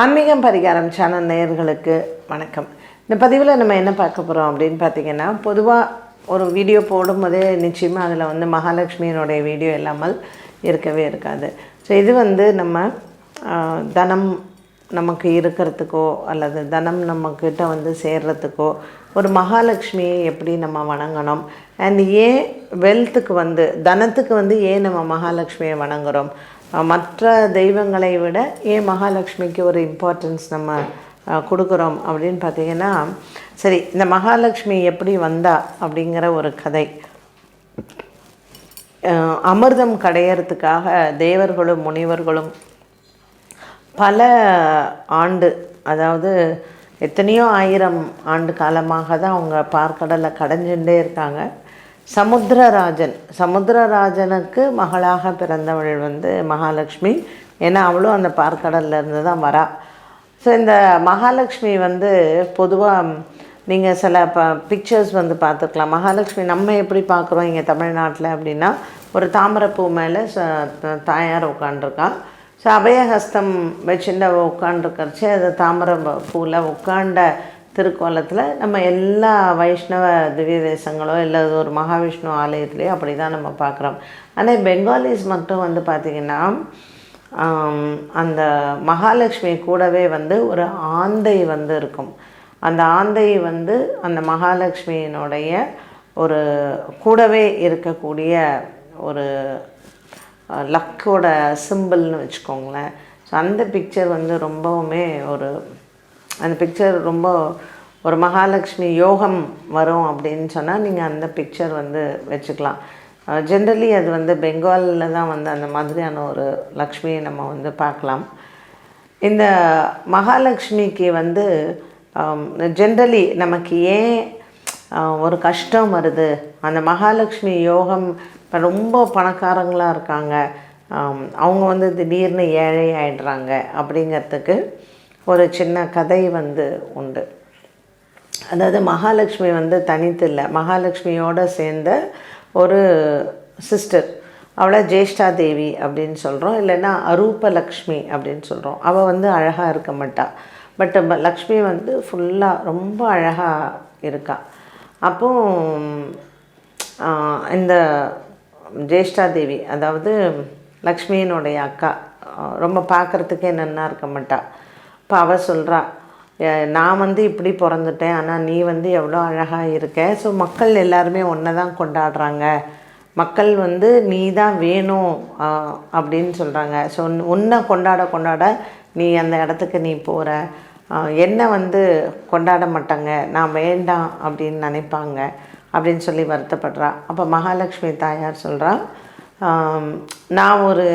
ஆன்மீகம் பரிகாரம் சேனல் நேயர்களுக்கு வணக்கம். இந்த பதிவில் நம்ம என்ன பார்க்க போகிறோம் அப்படின்னு பார்த்தீங்கன்னா பொதுவாக ஒரு வீடியோ போடும்போதே நிச்சயமாக அதில் வந்து மகாலட்சுமியினுடைய வீடியோ இல்லாமல் இருக்கவே இருக்காது. ஸோ இது வந்து நம்ம தனம் நமக்கு இருக்கிறதுக்கோ அல்லது தனம் நம்மக்கிட்ட வந்து சேர்கிறதுக்கோ ஒரு மகாலட்சுமியை எப்படி நம்ம வணங்கணும்? அண்ட் ஏன் வெல்த்துக்கு வந்து தனத்துக்கு வந்து ஏன் நம்ம மகாலட்சுமியை வணங்குகிறோம் மற்ற தெய்வங்களை விட ஏன் மகாலட்சுமிக்கு ஒரு இம்பார்ட்டன்ஸ் நம்ம கொடுக்குறோம் அப்படின்னு பார்த்தீங்கன்னா சரி இந்த மகாலட்சுமி எப்படி வந்தா அப்படிங்கிற ஒரு கதை. அமிர்தம் கடையறதுக்காக தேவர்களும் முனிவர்களும் பல ஆண்டு அதாவது எத்தனையோ ஆயிரம் ஆண்டு காலமாக தான் அவங்க பார்க்கடலை கடைஞ்சுட்டே இருக்காங்க. சமுத்திரராஜன். சமுத்திரராஜனுக்கு மகளாக பிறந்தவள் வந்து மகாலட்சுமி. ஏன்னா அவளும் அந்த பார்க்கடல்லேருந்து தான் வரா. ஸோ இந்த மகாலட்சுமி வந்து பொதுவாக நீங்கள் சில ப பிக்சர்ஸ் வந்து பார்த்துருக்கலாம். மகாலட்சுமி நம்ம எப்படி பார்க்குறோம் இங்கே தமிழ்நாட்டில் அப்படின்னா ஒரு தாமரைப்பூ மேலே ச தாயார் உட்காண்டிருக்கான் ஸோ அபயஹஸ்தம் வச்சுட்டு அவள் அது தாமரை பூவில் உட்காண்ட திருக்கோலத்தில் நம்ம எல்லா வைஷ்ணவ திவ்ய தேசங்களோ இல்லை ஒரு மகாவிஷ்ணு ஆலயத்துலேயோ அப்படி தான் நம்ம பார்க்குறோம். ஆனால் பெங்காலிஸ் மட்டும் வந்து பார்த்திங்கன்னா அந்த மகாலட்சுமி கூடவே வந்து ஒரு ஆந்தை வந்து இருக்கும். அந்த ஆந்தை வந்து அந்த மகாலட்சுமியினுடைய ஒரு கூடவே இருக்கக்கூடிய ஒரு லக்கோட சிம்பிள்னு வச்சுக்கோங்களேன். ஸோ அந்த பிக்சர் வந்து ரொம்பவுமே ஒரு அந்த பிக்சர் ரொம்ப ஒரு மகாலட்சுமி யோகம் வரும் அப்படின்னு சொன்னால் நீங்கள் அந்த பிக்சர் வந்து வச்சுக்கலாம். ஜென்ரலி அது வந்து பெங்காலில் தான் வந்து அந்த மாதிரியான ஒரு லக்ஷ்மியை நம்ம வந்து பார்க்கலாம். இந்த மகாலட்சுமிக்கு வந்து ஜென்ரலி நமக்கு ஏன் ஒரு கஷ்டம் வருது? அந்த மகாலட்சுமி யோகம் இப்போ ரொம்ப பணக்காரங்களாக இருக்காங்க. அவங்க வந்து திடீர்னு ஏழை ஆயிடுறாங்க அப்படிங்கிறதுக்கு ஒரு சின்ன கதை வந்து உண்டு. அதாவது மகாலட்சுமி வந்து தனித்து இல்லை மகாலட்சுமியோடு சேர்ந்த ஒரு சிஸ்டர் அவளை ஜேஷ்டா தேவி அப்படின்னு சொல்கிறோம் இல்லைன்னா அரூபலக்ஷ்மி அப்படின்னு சொல்கிறோம் அவள் வந்து அழகாக இருக்க மாட்டாள் பட் லக்ஷ்மி வந்து ஃபுல்லாக ரொம்ப அழகாக இருக்கா. அப்போ இந்த ஜேஷ்டா தேவி அதாவது லக்ஷ்மியினுடைய அக்கா ரொம்ப பார்க்குறதுக்கே நன்னா இருக்க மாட்டாள் இப்போ அவள் சொல்கிறா நான் வந்து இப்படி பிறந்துட்டேன் ஆனால் நீ வந்து எவ்வளோ அழகாக இருக்க. ஸோ மக்கள் எல்லாருமே ஒன்றை தான் கொண்டாடுறாங்க. மக்கள் வந்து நீ தான் வேணும் அப்படின்னு சொல்கிறாங்க ஸோ உன்னை கொண்டாட கொண்டாட நீ அந்த இடத்துக்கு நீ போகிற என்னை வந்து கொண்டாட மாட்டாங்க நான் வேண்டாம் அப்படின்னு நினைப்பாங்க அப்படின்னு சொல்லி வருத்தப்படுறா. அப்போ மகாலட்சுமி தாயார் சொல்கிறா நான் ஒரு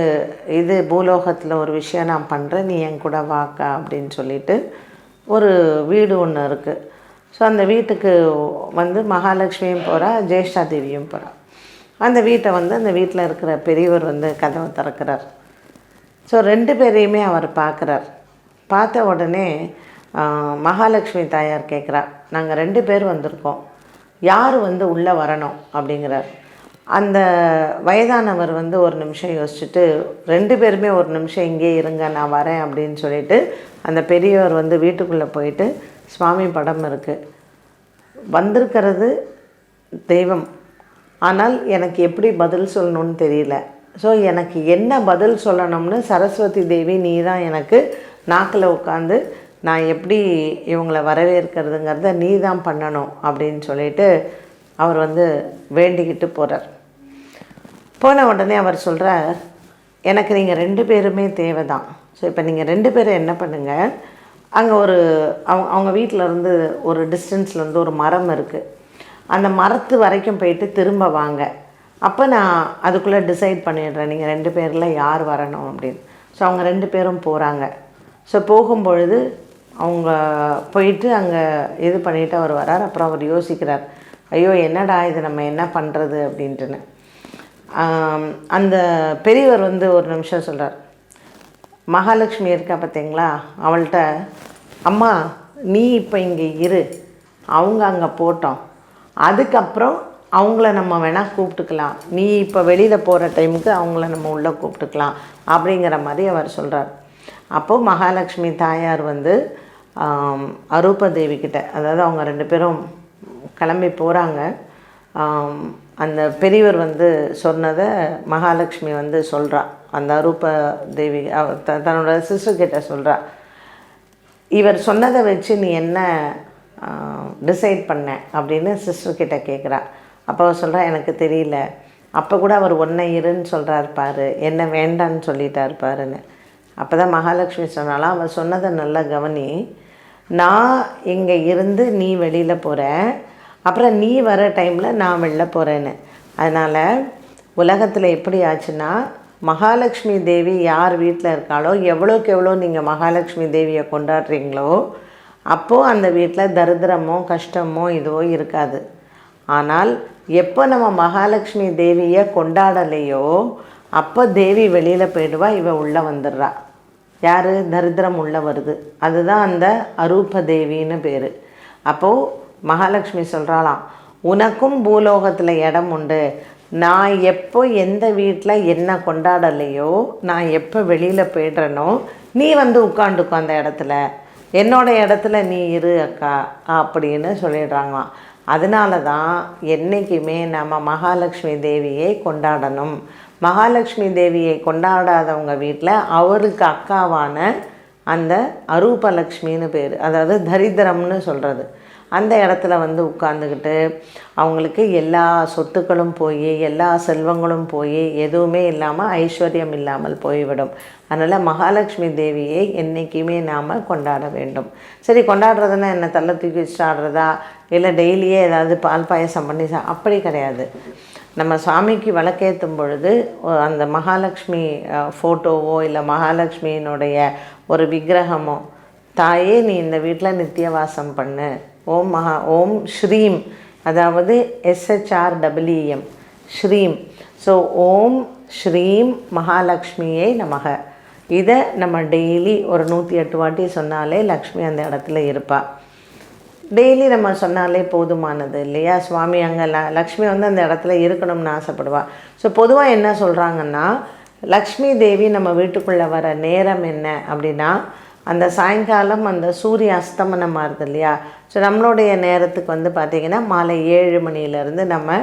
இது பூலோகத்தில் ஒரு விஷயம் நான் பண்ணுறேன் நீ என் கூட வாக்கா அப்படின்னு சொல்லிட்டு ஒரு வீடு ஒன்று இருக்குது ஸோ அந்த வீட்டுக்கு வந்து மகாலட்சுமியும் போகிறா ஜேஷ்டா தேவியும் போகிறா அந்த வீட்டை வந்து அந்த வீட்டில் இருக்கிற பெரியவர் வந்து கதவை திறக்கிறார். ஸோ ரெண்டு பேரையுமே அவர் பார்க்குறார். பார்த்த உடனே மகாலட்சுமி தாயார் கேட்குறா நாங்கள் ரெண்டு பேர் வந்திருக்கோம். யார் வந்து உள்ளே வரணும்? அப்படிங்கிறார். அந்த வயதானவர் வந்து ஒரு நிமிஷம் யோசிச்சுட்டு ரெண்டு பேருமே ஒரு நிமிஷம் இங்கே இருங்க நான் வரேன் அப்படின்னு சொல்லிட்டு அந்த பெரியவர் வந்து வீட்டுக்குள்ளே போயிட்டு சுவாமி படம் இருக்குது வந்திருக்கிறது தெய்வம். ஆனால் எனக்கு எப்படி பதில் சொல்லணும்னு தெரியல. ஸோ எனக்கு என்ன பதில் சொல்லணும்னு சரஸ்வதி தேவி நீ தான் எனக்கு நாக்கில் உட்காந்து நான் எப்படி இவங்களை வரவேற்கிறதுங்கிறத நீ தான் பண்ணணும் அப்படின்னு சொல்லிட்டு அவர் வந்து வேண்டிக்கிட்டு போகிறார் போன உடனே அவர் சொல்கிறார் எனக்கு நீங்கள் ரெண்டு பேருமே தேவை தான் ஸோ இப்போ நீங்கள் ரெண்டு பேரும் என்ன பண்ணுங்கள் அங்கே ஒரு அவங்க அவங்க வீட்டிலருந்து ஒரு டிஸ்டன்ஸ்லேருந்து ஒரு மரம் இருக்குது அந்த மரத்து வரைக்கும் போயிட்டு திரும்ப வாங்க. அப்போ நான் அதுக்குள்ளே டிசைட் பண்ணிடுறேன் நீங்கள் ரெண்டு பேரில் யார் வரணும் அப்படின்னு. ஸோ அவங்க ரெண்டு பேரும் போகிறாங்க ஸோ போகும்பொழுது அவங்க போயிட்டு அங்கே இது பண்ணிவிட்டு அவர் வரார். அப்புறம் அவர் யோசிக்கிறார் ஐயோ என்னடா இது நம்ம என்ன பண்ணுறது அப்படின்ட்டுன்னு. அந்த பெரியவர் வந்து ஒரு நிமிஷம் சொல்கிறார் மகாலட்சுமி இருக்கா பார்த்தீங்களா? அவள்கிட்ட அம்மா நீ இப்போ இங்கே இரு. அவங்க அங்கே போட்டோம். அதுக்கப்புறம் அவங்கள நம்ம வேணால் கூப்பிட்டுக்கலாம். நீ இப்போ வெளியில் போகிற டைமுக்கு அவங்கள நம்ம உள்ளே கூப்பிட்டுக்கலாம். அப்படிங்கிற மாதிரி அவர் சொல்கிறார் அப்போது மகாலட்சுமி தாயார் வந்து ஆம், அரூப தேவி கிட்ட அதாவது அவங்க ரெண்டு பேரும் கிளம்பி போகிறாங்க அந்த பெரியவர் வந்து சொன்னதை மகாலட்சுமி வந்து சொல்கிறா அந்த அரூப தேவி த தன்னோட சிஸ்டர் கிட்ட சொல்கிறா இவர் சொன்னதை வச்சு நீ என்ன டிசைட் பண்ண அப்படின்னு சிஸ்டர் கிட்ட கேட்குறா அப்போ சொல்கிறா எனக்கு தெரியல. அப்போ கூட அவர் ஒன்றை இருன்னு சொல்கிறாரு பாரு. என்ன வேண்டான்னு சொல்லிட்டாரு பாருன்னு. அப்போ தான் மகாலட்சுமி சொன்னாலாம் அவர் சொன்னதை நல்லா கவனி. நான் இங்கே இருந்து நீ வெளியில் போகிற அப்புறம் நீ வர டைமில் நான் வெளில போகிறேன்னு அதனால் உலகத்தில் எப்படி ஆச்சுன்னா மகாலட்சுமி தேவி யார் வீட்டில் இருக்காளோ எவ்வளோக்கு எவ்வளோ நீங்கள் மகாலட்சுமி தேவியை கொண்டாடுறீங்களோ அப்போது அந்த வீட்டில் தரித்திரமோ கஷ்டமோ இதுவோ இருக்காது. ஆனால் எப்போ நம்ம மகாலட்சுமி தேவியை கொண்டாடலையோ அப்போ தேவி வெளியில் போயிடுவா இவ உள்ளே வந்துடுறா. யார்? தரித்திரம் உள்ளே வருது. அதுதான் அந்த அரூப தேவின்னு பேர். அப்போது மகாலட்சுமி சொல்கிறாளாம் உனக்கும் பூலோகத்தில் இடம் உண்டு. நான் எப்போ எந்த வீட்டில் என்ன கொண்டாடலையோ நான் எப்போ வெளியில் போயிடுறேனோ நீ வந்து உட்காந்துக்கோ அந்த இடத்துல. என்னோட இடத்துல நீ இரு அக்கா அப்படின்னு சொல்லிடுறாங்களாம். அதனால தான் என்றைக்குமே நம்ம மகாலட்சுமி தேவியை கொண்டாடணும். மகாலட்சுமி தேவியை கொண்டாடாதவங்க வீட்டில் அவருக்கு அக்காவான அந்த அரூபலக்ஷ்மின்னு பேர். அதாவது தரித்திரம்னு சொல்கிறது அந்த இடத்துல வந்து உட்காந்துக்கிட்டு அவங்களுக்கு எல்லா சொத்துக்களும் போய் எல்லா செல்வங்களும் போய் எதுவுமே இல்லாமல் ஐஸ்வர்யம் இல்லாமல் போய்விடும். அதனால் மகாலட்சுமி தேவியை என்றைக்குமே நாம் கொண்டாட வேண்டும். சரி கொண்டாடுறதுன்னா என்ன? தள்ள தூக்கி வச்சு ஆடுறதா? இல்லை டெய்லியே ஏதாவது பால் பாயசம் பண்ணி சா அப்படி கிடையாது. நம்ம சாமிக்கு விளக்கேற்றும் பொழுது அந்த மகாலட்சுமி ஃபோட்டோவோ இல்லை மகாலட்சுமியினுடைய ஒரு விக்கிரகமோ தாயே நீ இந்த வீட்டில் நித்தியவாசம் பண்ணு. ஓம் மகா ஓம் ஸ்ரீம். அதாவது எஸ்ஹெச்ஆர் டபிள்யூஎம் ஸ்ரீம். ஸோ ஓம் ஸ்ரீம் மகாலட்சுமியை நமக. இதை நம்ம டெய்லி ஒரு நூற்றி எட்டு வாட்டி சொன்னாலே லக்ஷ்மி அந்த இடத்துல இருப்பாள் டெய்லி நம்ம சொன்னாலே போதுமானது இல்லையா? சுவாமி அங்கே ல லக்ஷ்மி வந்து அந்த இடத்துல இருக்கணும்னு ஆசைப்படுவா. ஸோ பொதுவாக என்ன சொல்கிறாங்கன்னா லக்ஷ்மி தேவி நம்ம வீட்டுக்குள்ளே வர நேரம் என்ன அப்படின்னா அந்த சாயங்காலம் அந்த சூரிய அஸ்தமனம் ஆகுது இல்லையா? ஸோ நம்மளுடைய நேரத்துக்கு வந்து பார்த்திங்கன்னா மாலை ஏழு மணிலேருந்து நம்ம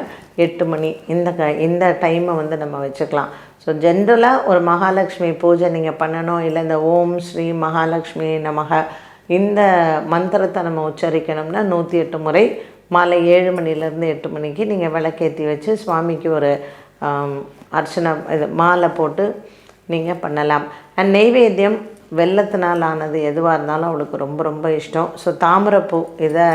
எட்டு மணி இந்த க இந்த டைமை வந்து நம்ம வச்சுக்கலாம். ஸோ ஜென்ரலாக ஒரு மகாலட்சுமி பூஜை நீங்கள் பண்ணணும். இல்லை இந்த ஓம் ஸ்ரீ மகாலட்சுமி நமக இந்த மந்திரத்தை நம்ம உச்சரிக்கணும்னா நூற்றி எட்டு முறை மாலை ஏழு மணிலேருந்து எட்டு மணிக்கு நீங்கள் விளக்கேற்றி வச்சு சுவாமிக்கு ஒரு அர்ச்சனை இது மாலை போட்டு நீங்கள் பண்ணலாம். அண்ட் நெய்வேத்தியம் வெள்ளத்தினால் ஆனது எதுவாக இருந்தாலும் அவளுக்கு ரொம்ப ரொம்ப இஷ்டம். ஸோ தாமரைப்பூ இதை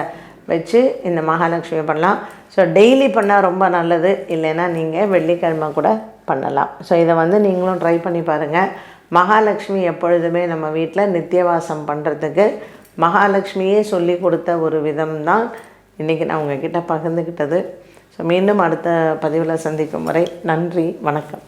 வச்சு இந்த மகாலட்சுமி பண்ணலாம். ஸோ டெய்லி பண்ணால் ரொம்ப நல்லது. இல்லைன்னா நீங்கள் வெள்ளிக்கிழமை கூட பண்ணலாம். ஸோ இதை வந்து நீங்களும் ட்ரை பண்ணி பாருங்கள் மகாலட்சுமி எப்பொழுதுமே நம்ம வீட்டில் நித்தியவாசம் பண்ணுறதுக்கு மகாலட்சுமியே சொல்லி கொடுத்த ஒரு விதம் தான் இன்றைக்கி நான் உங்ககிட்ட பகிர்ந்துக்கிட்டது ஸோ மீண்டும் அடுத்த பதிவில் சந்திக்கும் வரை நன்றி வணக்கம்.